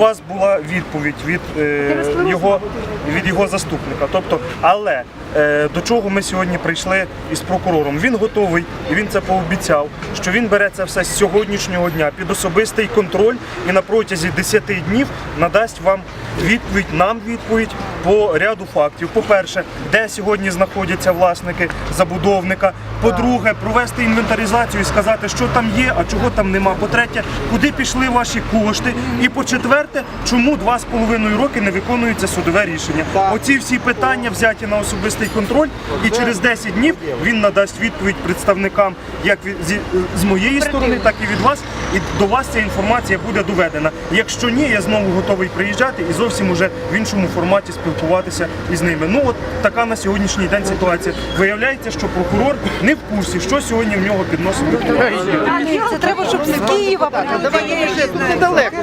У вас була відповідь від е, його від його заступника. Тобто, але е, до чого ми сьогодні прийшли із прокурором? Він готовий і він це пообіцяв, що він бере це все з сьогоднішнього дня під особистий контроль і на протязі 10 днів надасть вам відповідь, нам відповідь по ряду фактів. По-перше, де сьогодні знаходяться власники забудовника. По-друге, провести інвентаризацію і сказати, що там є, а чого там нема. По-третє, куди пішли ваші кошти. І по-четверте, чому два з половиною роки не виконується судове рішення. Оці всі питання взяті на особистий контроль, і через 10 днів він надасть відповідь представникам як з моєї сторони, так і від вас. І до вас ця інформація буде доведена. Якщо ні, я знову готовий приїжджати і зовсім уже в іншому форматі спілкуватися із ними. Ну от така на сьогоднішній день ситуація. Виявляється, що прокурор не в курсі, що сьогодні в нього під носом. Це треба, щоб з Києва недалеко.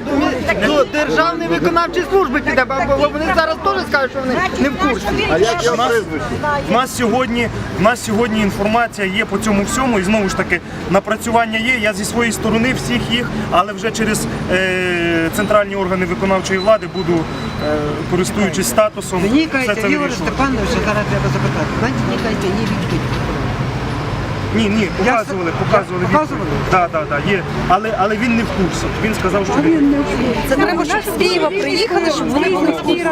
До Державної виконавчої служби піде, бо вони зараз теж скажуть, що вони не в курсі. А як його прізвище? В нас сьогодні в нас сьогодні інформація є по цьому всьому, і знову ж таки напрацювання є. Я зі своєї сторони всіх їх, але вже через е, центральні органи виконавчої влади буду, е, користуючись статусом, все Нікайте, це Ігор вирішувати. Степанович, зараз треба запитати. Знаєте, нікайте, ні відкид. Ні, ні, показували, показували. Показували? Так, так, так, є. Але, але він не в курсі. Він сказав, що він Це треба, щоб з Києва приїхали, щоб вони були в курсі.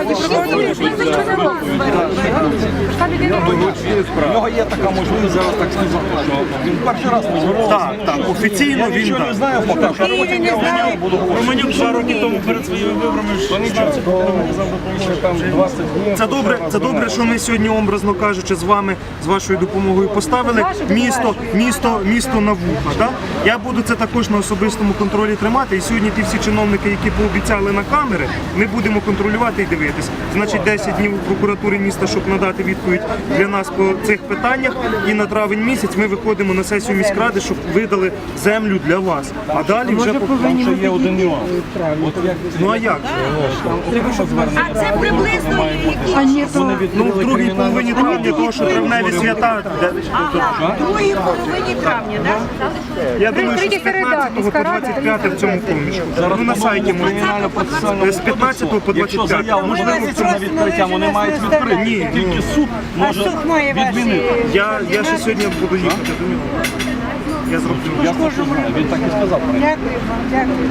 У нього є така можливість зараз так сказати, що він перший раз не звернувся. так, так, офіційно він Нічого не знаю, поки що я Романюк буду говорити. Романюк два роки тому перед своїми виборами То нічого, що там 20 днів. Це добре, це добре, що ми сьогодні, образно кажучи, з вами, з вашою допомогою поставили місто, місто, місто на вуха. Да? Я буду це також на особистому контролі тримати. І сьогодні ті всі чиновники, які пообіцяли на камери, ми будемо контролювати і дивитись. Значить, 10 днів у прокуратури міста, щоб надати відповідь для нас по цих питаннях. І на травень місяць ми виходимо на сесію міськради, щоб видали землю для вас. А далі вже по- Там ще є один нюанс. Ну а як? А це приблизно які? Ну в другій половині травня, того що травневі свята. де- Другої половині травня, так? Я думаю, що з 15 по 25 в цьому проміжку. Ну на сайті можна. З 15 по Якщо 25. заяву можливо на відкриття, вони мають відкрити. Ні, Тільки суд може відмінити. Я, я ще сьогодні буду їхати до нього. Я зроблю. Я хочу знати, він так і сказав. Дякую вам, дякую.